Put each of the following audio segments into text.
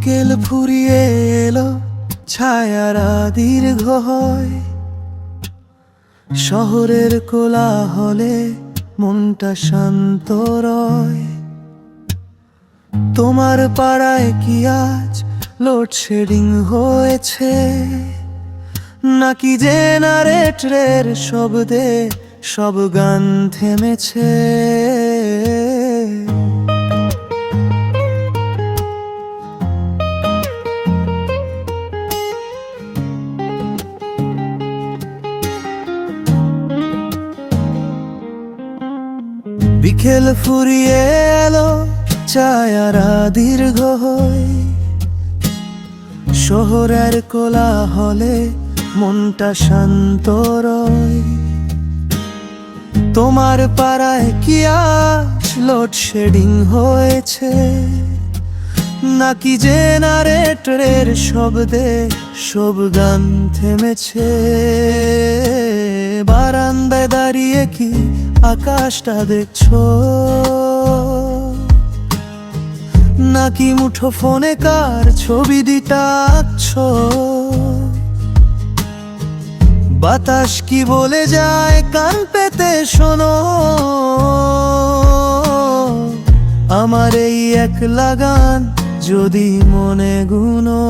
বিকেল ফুরিয়ে এলো, ছায়ারা দীর্ঘ হয় শহরের কোলাহলে মনটা শান্ত রয়। তোমার পাড়ায় কি আজ লোডশেডিং হয়েছে? নাকি জেনারেটরের শব্দে সব গান থেমেছে? বিকেল ফুরিয়ে এলো ছায়ারা দীর্ঘ হই। শহরের কোলাহলে মনটা শান্ত রয় তোমার পাড়ায় কি আজ লোডশেডিং হয়েছে? নাকি জেনারেটরের শব্দে সব গান থেমেছে? দাঁড়িয়ে কি আকাশটা দেখছ? নাকি মুঠো ফোনে কার ছবি দিতাচ্ছ বাতাস কি বলে যায় কান পেতে শোনো? আমার এই এক লাগান যদি মনে গুনো।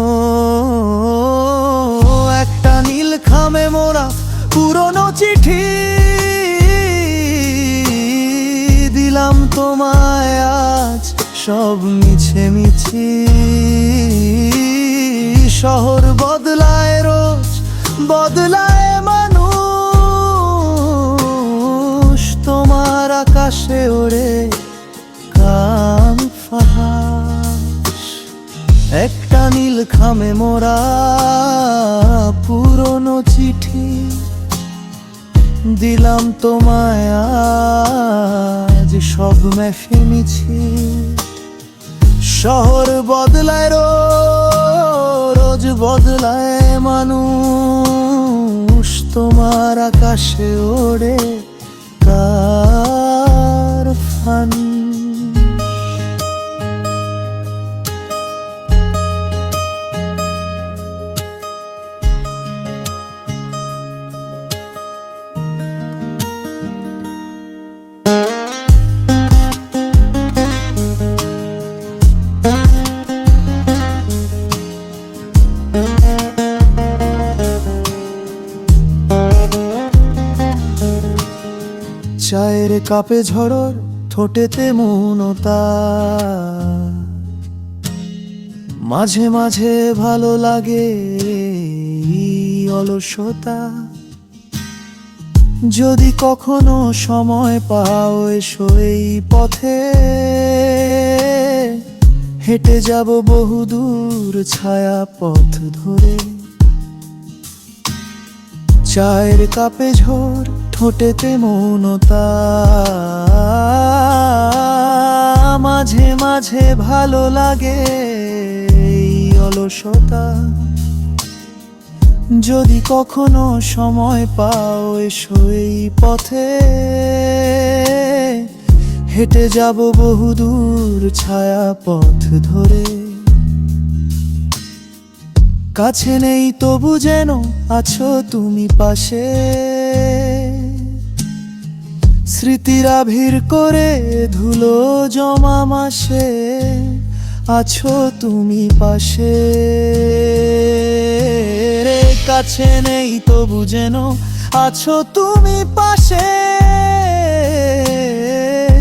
একটা নীল খামে মোরা পুরনো চিঠি তোমায় আজ সব মিছে মিছি। শহর বদলায় রোজ, বদলায় মানুষ। তোমার আকাশে ওড়ে কাম একটা নীল খামে মোরা পুরনো চিঠি দিলাম তোমায় আজ সব মিছি শহর বদলায় রো- রোজ বদলায় মানুষ। তোমার আকাশে ওড়ে চায়ের কাপে ঝড়র ঠোঁটেতে মৌনতা। মাঝে মাঝে ভালো লাগে অলসতা। যদি কখনো সময় পাও এসো এই পথে। হেঁটে যাব বহুদূর ছায়া পথ ধরে। চায়ের কাপে ঝড় ঠোঁটেতে মৌনতা মাঝে মাঝে ভালো লাগে এই অলসতা। যদি কখনো সময় পাও, এসো এই পথে। হেঁটে যাব বহুদূর ছায়া পথ ধরে। কাছে নেই তবু যেন আছো তুমি পাশে। স্মৃতিরা ভিড় করে ধুলো জমা মাসে, আছো তুমি পাশে। রে কাছে নেই তবু যেন আছো তুমি পাশে।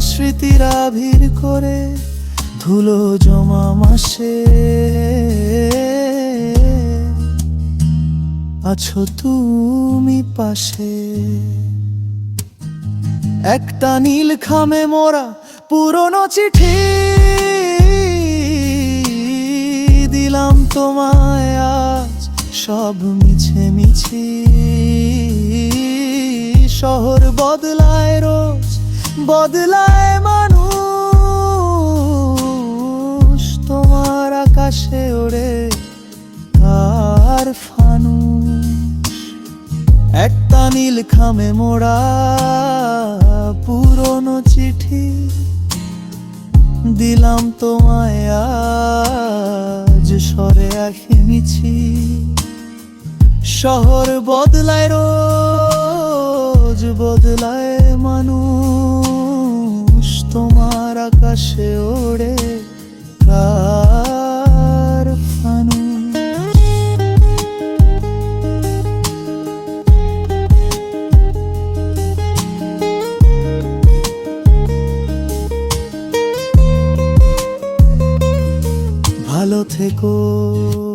স্মৃতিরা ভিড় করে ধুলো জমা মাসে। আছো তুমি পাশে। একটা নীল খামে মোরা পুরনো চিঠি দিলাম তোমায় আজ। সব মিছে মিছি। শহর বদলায় রোজ, বদলায় মানুষ। তোমার আকাশে ওড়ে আর ফানু একটা নীল খামে মোড়া পুরনো চিঠি দিলাম তোমায় আজ সরে আসে মিছি। শহর বদলায় রোজ, বদলায় মানুষ তোমার আকাশে secó.